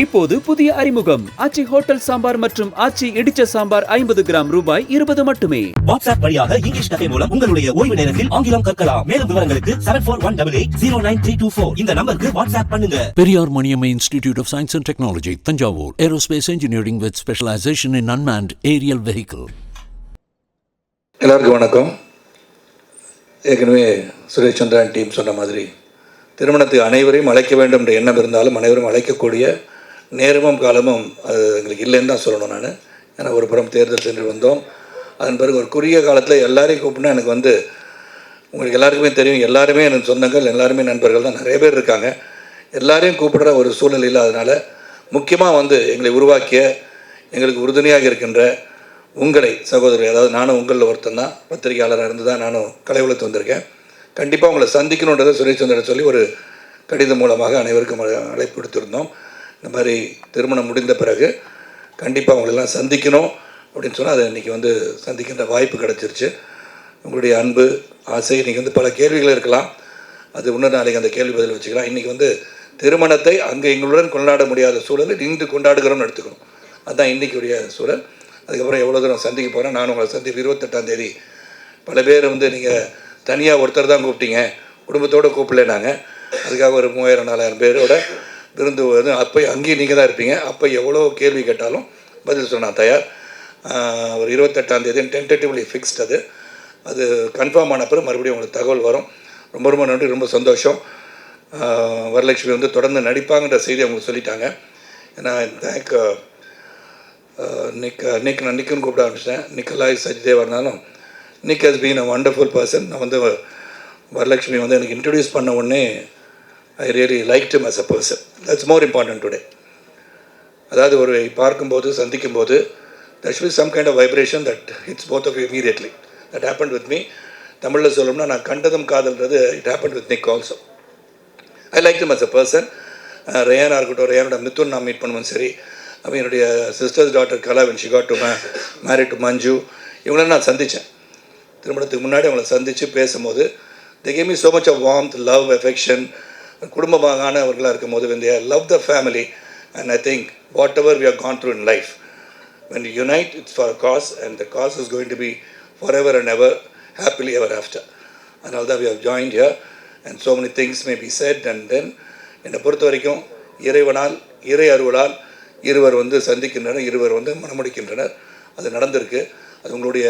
இப்போது புதிய அறிமுகம். ஆச்சி ஹோட்டல் சாம்பார் மற்றும் ஆச்சி இடிச்ச சாம்பார் ஐம்பது கிராம் ரூபாய் இருபது மட்டுமே. வாட்ஸ்அப் வழியாக இங்கிலீஷ் கதை மூலம் உங்களுடைய ஓய்வு நேரத்தில் ஆங்கிலம் கற்கலாம். மேலும் விவரங்களுக்கு seven four one double eight zero nine three two four இந்த நம்பருக்கு வாட்ஸ்அப் பண்ணுங்க. Periyar Maniamma Institute of Science and Technology, Tanjavur. Aerospace engineering with specialization in unmanned aerial vehicle. எல்லாருக்கும் வணக்கம். ஏற்கனவே சுரேஷ் சந்திரன் டீம் சொன்ன மாதிரி திருமணத்துக்கு அனைவரையும் அழைக்க வேண்டும் என்ற எண்ணம் இருந்தாலும் அனைவரும் அழைக்கக்கூடிய நேரமும் காலமும் அது எங்களுக்கு இல்லைன்னு தான் சொல்லணும் நான். ஏன்னா ஒரு புறம் தேர்தல் சென்று வந்தோம். அதன் பிறகு ஒரு குறுகிய காலத்தில் எல்லாரையும் கூப்பிட்டா எனக்கு வந்து உங்களுக்கு எல்லாருக்குமே தெரியும் எல்லாருமே எனக்கு சொந்தங்கள் எல்லாருமே நண்பர்கள் தான் நிறைய பேர் இருக்காங்க. எல்லாரையும் கூப்பிடுற ஒரு சூழல் இல்லாதனால முக்கியமாக வந்து எங்களை உருவாக்கிய எங்களுக்கு உறுதுணையாக இருக்கின்ற உங்களை சகோதரி அதாவது நானும் உங்களில் ஒருத்தன் தான் பத்திரிகையாளராக இருந்து தான் நானும் கலை உலகத்து வந்திருக்கேன். கண்டிப்பாக உங்களை சந்திக்கணுன்றதை சுரேஷ் சந்திரன் சொல்லி ஒரு கடிதம் மூலமாக அனைவருக்கும் அழைப்பு கொடுத்துருந்தோம் இந்த மாதிரி திருமணம் முடிந்த பிறகு கண்டிப்பாக அவங்களெல்லாம் சந்திக்கணும் அப்படின்னு சொன்னால் அது இன்றைக்கி வந்து சந்திக்கின்ற வாய்ப்பு கிடச்சிருச்சு. உங்களுடைய அன்பு ஆசை இன்றைக்கி வந்து பல கேள்விகள் இருக்கலாம். அது இன்னொரு நாளைக்கு அந்த கேள்வி பதில் வச்சுக்கலாம். இன்றைக்கி வந்து திருமணத்தை அங்கே எங்களுடன் கொண்டாட முடியாத சூழலில் இன்று கொண்டாடுகிறோம்னு எடுத்துக்கணும். அதுதான் இன்றைக்குடைய சூழல். அதுக்கப்புறம் எவ்வளோ தூரம் சந்திக்க போகிறேன் நான் உங்களை சந்திப்பு இருபத்தெட்டாம் தேதி. பல பேர் வந்து நீங்கள் தனியாக ஒருத்தர் தான் கூப்பிட்டீங்க. குடும்பத்தோடு கூப்பிடலைனாங்க அதுக்காக ஒரு மூவாயிரம் நாலாயிரம் பேரோட விருந்து அப்போ அங்கேயும் நீங்கள் தான் இருப்பீங்க. அப்போ எவ்வளோ கேள்வி கேட்டாலும் பதில் சொன்னால் தயார். ஒரு இருபத்தெட்டாம் தேதி டென்டேட்டிவ்லி ஃபிக்ஸ்ட் அது. அது கன்ஃபார்ம் ஆன பிறகு மறுபடியும் உங்களுக்கு தகவல் வரும். ரொம்ப ரொம்ப நன்றி ரொம்ப சந்தோஷம். வரலட்சுமி வந்து தொடர்ந்து நடிப்பாங்கன்ற செய்தி அவங்க சொல்லிட்டாங்க. ஏன்னா தேங்க் நிக் நிக் நான் நிக்குன்னு கூப்பிட ஆரம்பிச்சிட்டேன். நிக்கலாய் சஜ்தேவா இருந்தாலும் Nick has been a wonderful person நான் வந்து வரலட்சுமி வந்து எனக்கு இன்ட்ரடியூஸ் பண்ண உடனே I really like him as a person that's more important today அதாவது ஒரு பார்க்கும்போது சந்திக்கும்போது that should some kind of vibration that it's both of immediately that happen with me தமிழில் சொல்லணும்னா நான் கண்டதும் காதல்ன்றது it happen with Nick also I like him as a person ரேயானாக இருக்கட்டும் ரேயானோட மித்துன் நான் மீட் பண்ணுவோம் சரி. அவன் என்னுடைய sisters doctor கலாவின் Shikha to marry to Manju இவங்கள நான் சந்தித்தேன் திருமணத்துக்கு முன்னாடி அவங்கள சந்தித்து பேசும்போது the game me so much of warmth love affection குடும்பமாகானவர்களாக இருக்கும் போது when they love the family and I think what ever we are gone through in life when unite it's for cause and the cause is going to be forever and ever happily ever after அதனால தான் we how join year and so many things may be said and then என்னை பொறுத்த வரைக்கும் இறைவனால் இறை அருவலால் இருவர் வந்து சந்திக்கின்றனர் இருவர் வந்து மனமுடிக்கின்றனர் அது நடந்திருக்கு அது உங்களுடைய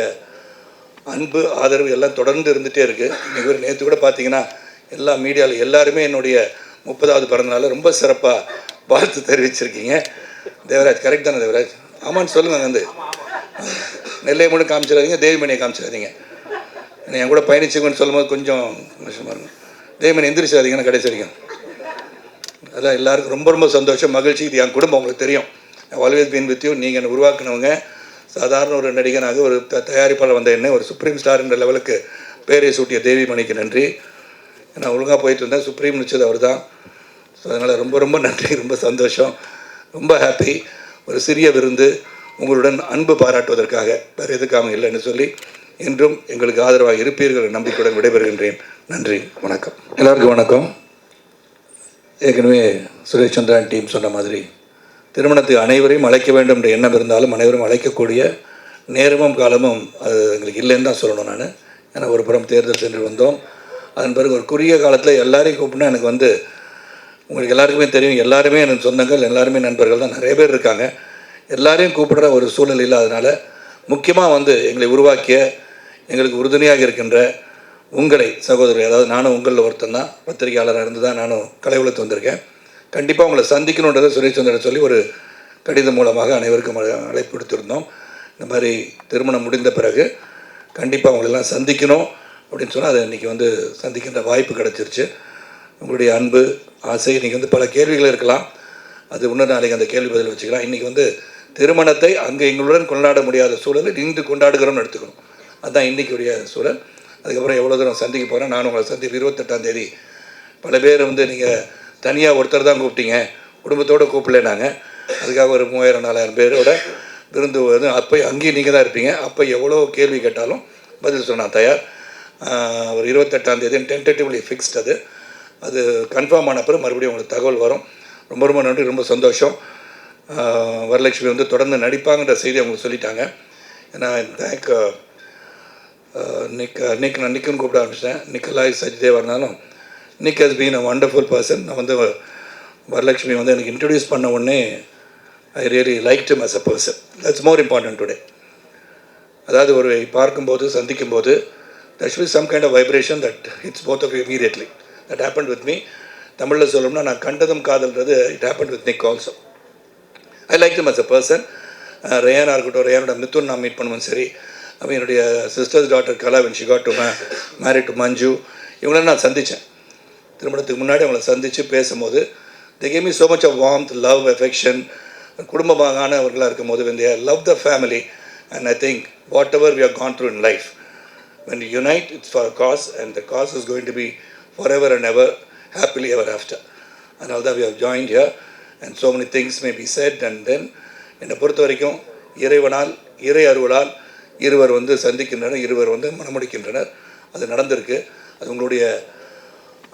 அன்பு ஆதரவு எல்லாம் தொடர்ந்து இருந்துகிட்டே இருக்குது இன்றைக்கி நேற்று கூட பார்த்தீங்கன்னா எல்லா மீடியாவில் எல்லாருமே என்னுடைய முப்பதாவது பிறந்தநாள் ரொம்ப சிறப்பாக வாழ்த்து தெரிவிச்சிருக்கீங்க. தேவராஜ் கரெக்ட் தானே தேவராஜ்? ஆமான்னு சொல்லுங்கள் வந்து. நெல்லை மட்டும் காமிச்சிடாதீங்க தேவிமணியை காமிச்சிடாதீங்க. என் கூட பயணிச்சுங்கன்னு சொல்லும்போது கொஞ்சம் கஷ்டமாக இருக்கும். தேவிமணி எந்திரிச்சாதீங்கன்னு கடைசி வரைக்கும். அதான் எல்லாருக்கும் ரொம்ப ரொம்ப சந்தோஷம் மகிழ்ச்சி. இது என் குடும்பம் உங்களுக்கு தெரியும். ஆல்வேஸ் பீன் வித்தியும் நீங்கள் என்னை உருவாக்குனவங்க. சாதாரண ஒரு நடிகனாக ஒரு த தயாரிப்பாளர் வந்த என்ன ஒரு சுப்ரீம் ஸ்டார் என்ற லெவலுக்கு பேரை சூட்டிய தேவிமணிக்கு நன்றி. நான் ஒழுங்காக போயிட்டு இருந்தேன் சுப்ரீம் நிச்சது அவர் தான் ஸோ அதனால் ரொம்ப ரொம்ப நன்றி ரொம்ப சந்தோஷம். ரொம்ப ஹாப்பி ஒரு சிறிய விருந்து. உங்களுடன் அன்பு பாராட்டுவதற்காக. வேறு எதுக்காக இல்லைன்னு சொல்லி என்றும் எங்களுக்கு ஆதரவாக இருப்பீர்கள் நம்பிக்கையுடன் விடைபெறுகின்றேன். நன்றி வணக்கம். எல்லாருக்கும் வணக்கம். ஏற்கனவே சுரேஷ் சந்திரன் டீம் சொன்ன மாதிரி திருமணத்துக்கு அனைவரையும் அழைக்க வேண்டும் என்ற எண்ணம் இருந்தாலும் அனைவரும் அழைக்கக்கூடிய நேரமும் காலமும் அது எங்களுக்கு இல்லைன்னு தான் சொல்லணும் நான். ஏன்னா ஒரு புறம் தேர்தல் சென்று வந்தோம். அதன் பிறகு ஒரு குறுகிய காலத்தில் எல்லாரையும் கூப்பிட்னா எனக்கு வந்து உங்களுக்கு எல்லாருக்குமே தெரியும் எல்லாருமே எனக்கு சொந்தங்கள் எல்லாருமே நண்பர்கள் தான் நிறைய பேர் இருக்காங்க. எல்லாரையும் கூப்பிடுற ஒரு சூழல் இல்லாதனால முக்கியமாக வந்து எங்களை உருவாக்கிய எங்களுக்கு உறுதுணையாக இருக்கின்ற உங்களை சகோதரர் அதாவது நானும் உங்களில் ஒருத்தன் தான் பத்திரிகையாளராக இருந்து தான் நானும் கலை உலகத்து வந்திருக்கேன். கண்டிப்பாக உங்களை சந்திக்கணுன்றதை சுரேஷ் சந்திர சொல்லி ஒரு கடிதம் மூலமாக அனைவருக்கும் அழைப்பு கொடுத்துருந்தோம் இந்த மாதிரி திருமணம் முடிந்த பிறகு கண்டிப்பாக அவங்களெல்லாம் சந்திக்கணும். அப்படின்னு சொன்னால் அது இன்றைக்கி வந்து சந்திக்கின்ற வாய்ப்பு கிடச்சிருச்சு. உங்களுடைய அன்பு ஆசை இன்றைக்கி வந்து பல கேள்விகள் இருக்கலாம். அது இன்னும் நாளைக்கு அந்த கேள்வி பதில் வச்சுக்கலாம். இன்றைக்கி வந்து திருமணத்தை அங்கே எங்களுடன் கொண்டாட முடியாத சூழலில் இன்று கொண்டாடுகிறோம்னு எடுத்துக்கணும். அதுதான் இன்றைக்குடைய சூழல். அதுக்கப்புறம் எவ்வளோ தூரம் சந்திக்க போகிறேன் நான் உங்களை சந்திப்பு இருபத்தெட்டாம் தேதி பல பேர் வந்து நீங்கள் தனியாக ஒருத்தர் தான் கூப்பிட்டீங்க. குடும்பத்தோடு கூப்பிடலைனாங்க அதுக்காக ஒரு மூவாயிரம் நாலாயிரம் பேரோட விருந்து அப்போ அங்கேயும் நீங்கள் தான் இருப்பீங்க. அப்போ எவ்வளோ கேள்வி கேட்டாலும் பதில் சொன்னால் தயார். ஒரு இருபத்தெட்டாம் தேதி டென்டேட்டிவ்லி ஃபிக்ஸ்ட் அது. அது கன்ஃபார்ம் ஆன பிறகு மறுபடியும் உங்களுக்கு தகவல் வரும். ரொம்ப ரொம்ப நன்றி ரொம்ப சந்தோஷம். வரலட்சுமி வந்து தொடர்ந்து நடிப்பாங்கன்ற செய்தி அவங்க சொல்லிட்டாங்க. ஏன்னா தேங்க் நிக் நிக் நான் நிக்குன்னு கூப்பிட ஆரம்பிச்சிட்டேன். நிக்கலாய் சஜ்தேவா இருந்தாலும் Nick has been a wonderful person நான் வந்து வரலட்சுமி வந்து எனக்கு இன்ட்ரடியூஸ் பண்ண உடனே I really like to as a person that's more important today அதாவது ஒரு பார்க்கும்போது சந்திக்கும்போது actually some some of vibration that hits both of you immediately. That happened with me. தமிழில் சொல்லணும்னா நான் கண்டதும் காதல்ன்றது it happen with Nick also I like them as a person ரேயானாக இருக்கட்டும் ரேயானோட மித்துன் நான் மீட் பண்ணுவோம் சரி அவன் என்னுடைய sisters doctor Kala when Shikha to may marry to Manju இவங்கள நான் சந்தித்தேன் திருமணத்துக்கு முன்னாடி அவங்கள சந்தித்து பேசும்போது the game is so much of warmth love affection குடும்பமாகானவர்களாக இருக்கும் போது when love the family and I think what ever we are gone through in life when we unite it's for a cause and the cause is going to be forever and ever happily ever after. And தான் we have joined here and so many things may be said and then என்னை பொறுத்த வரைக்கும் இறைவனால் இறை அருவலால் இருவர் வந்து சந்திக்கின்றனர் இருவர் வந்து மணமுடிக்கின்றனர் அது நடந்திருக்கு. அது உங்களுடைய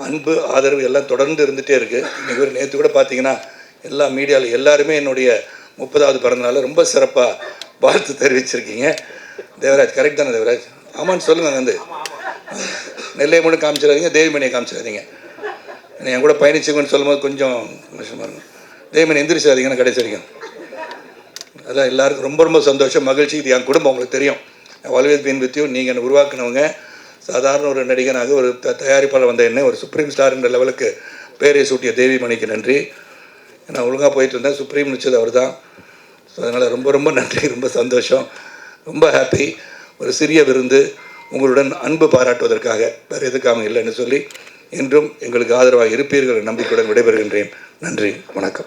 அன்பு ஆதரவு எல்லாம் தொடர்ந்து இருந்துகிட்டே இருக்குது இன்றைக்கி ஒரு நேற்று கூட பார்த்தீங்கன்னா எல்லா மீடியாவில் எல்லாருமே என்னுடைய முப்பதாவது பிறந்தநாள் ரொம்ப சிறப்பாக வாழ்த்து தெரிவிச்சிருக்கீங்க. தேவராஜ் கரெக்ட் தானே தேவராஜ்? ஆமான்னு சொல்லுங்கள் வந்து நெல்லையை மட்டும் காமிச்சிடாதீங்க தேவிமணியை காமிச்சிடாதீங்க. என் கூட பயணிச்சுங்கன்னு சொல்லும்போது கொஞ்சம் கஷ்டமாக இருக்கும். தேவிமணி எந்திரிச்சாதீங்கன்னு கடைசி வரைக்கும். அதான் எல்லாருக்கும் ரொம்ப ரொம்ப சந்தோஷம் மகிழ்ச்சி. இது என் குடும்பம் உங்களுக்கு தெரியும். ஆல்வேஸ் பீன் வித் யூ நீங்கள் என்னை உருவாக்குனவங்க. சாதாரண ஒரு நடிகனாக ஒரு த தயாரிப்பாளர் வந்த என்ன ஒரு சுப்ரீம் ஸ்டார் என்ற லெவலுக்கு பேரை சூட்டிய தேவி மணிக்கு நன்றி. நான் ஒழுங்காக போயிட்டு இருந்தேன் சுப்ரீம் நிச்சது அவர் தான் ஸோ அதனால் ரொம்ப ரொம்ப நன்றி ரொம்ப சந்தோஷம். ரொம்ப ஹாப்பி ஒரு சிறிய விருந்து உங்களுடன் அன்பு பாராட்டுவதற்காக. வேறு எதுக்காக இல்லைன்னு சொல்லி இன்றும் எங்களுக்கு ஆதரவாக இருப்பீர்கள் நம்பிக்கையுடன் விடைபெறுகின்றேன். நன்றி வணக்கம்.